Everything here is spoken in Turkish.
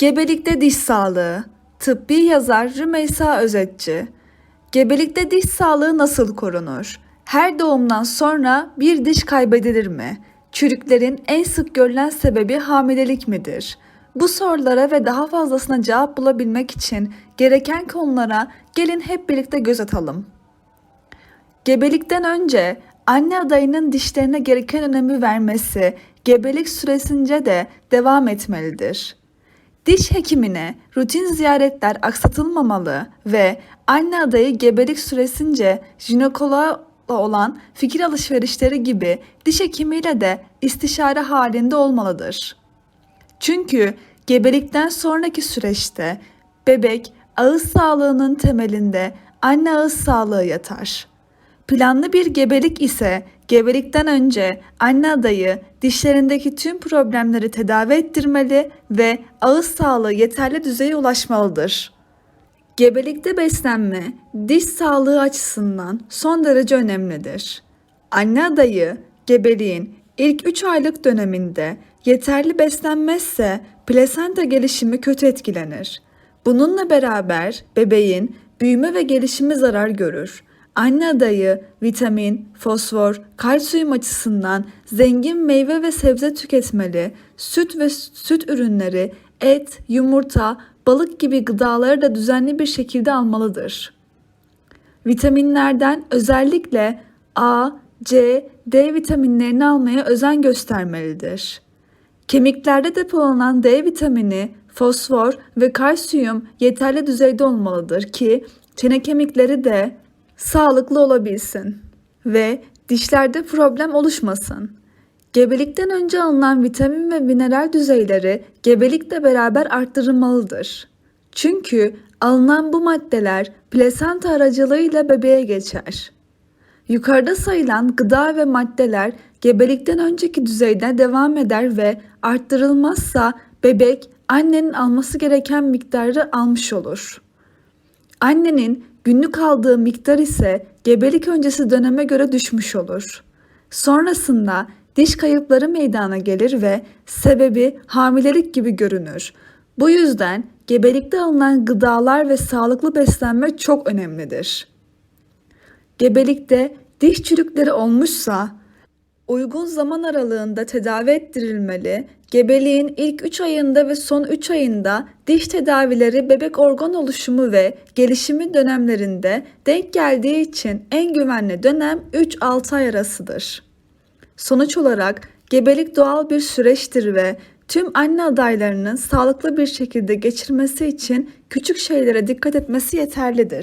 Gebelikte diş sağlığı. Tıbbi yazar Rümeysa Özetçi. Gebelikte diş sağlığı nasıl korunur? Her doğumdan sonra bir diş kaybedilir mi? Çürüklerin en sık görülen sebebi hamilelik midir? Bu sorulara ve daha fazlasına cevap bulabilmek için gereken konulara gelin hep birlikte göz atalım. Gebelikten önce anne adayının dişlerine gereken önemi vermesi gebelik süresince de devam etmelidir. Diş hekimine rutin ziyaretler aksatılmamalı ve anne adayı gebelik süresince jinekoloğa olan fikir alışverişleri gibi diş hekimiyle de istişare halinde olmalıdır. Çünkü gebelikten sonraki süreçte bebek ağız sağlığının temelinde anne ağız sağlığı yatar. Planlı bir gebelik ise gebelikten önce anne adayı dişlerindeki tüm problemleri tedavi ettirmeli ve ağız sağlığı yeterli düzeye ulaşmalıdır. Gebelikte beslenme diş sağlığı açısından son derece önemlidir. Anne adayı gebeliğin ilk 3 aylık döneminde yeterli beslenmezse plasenta gelişimi kötü etkilenir. Bununla beraber bebeğin büyüme ve gelişimi zarar görür. Anne adayı vitamin, fosfor, kalsiyum açısından zengin meyve ve sebze tüketmeli, süt ve süt ürünleri, et, yumurta, balık gibi gıdaları da düzenli bir şekilde almalıdır. Vitaminlerden özellikle A, C, D vitaminlerini almaya özen göstermelidir. Kemiklerde depolanan D vitamini, fosfor ve kalsiyum yeterli düzeyde olmalıdır ki çene kemikleri de sağlıklı olabilsin ve dişlerde problem oluşmasın. Gebelikten önce alınan vitamin ve mineral düzeyleri gebelikle beraber arttırılmalıdır. Çünkü alınan bu maddeler plasenta aracılığıyla bebeğe geçer. Yukarıda sayılan gıda ve maddeler gebelikten önceki düzeyde devam eder ve arttırılmazsa bebek annenin alması gereken miktarı almış olur. Annenin günlük aldığı miktar ise gebelik öncesi döneme göre düşmüş olur. Sonrasında diş kayıpları meydana gelir ve sebebi hamilelik gibi görünür. Bu yüzden gebelikte alınan gıdalar ve sağlıklı beslenme çok önemlidir. Gebelikte diş çürükleri olmuşsa uygun zaman aralığında tedavi ettirilmeli. Gebeliğin ilk 3 ayında ve son 3 ayında diş tedavileri bebek organ oluşumu ve gelişimi dönemlerinde denk geldiği için en güvenli dönem 3-6 ay arasıdır. Sonuç olarak gebelik doğal bir süreçtir ve tüm anne adaylarının sağlıklı bir şekilde geçirmesi için küçük şeylere dikkat etmesi yeterlidir.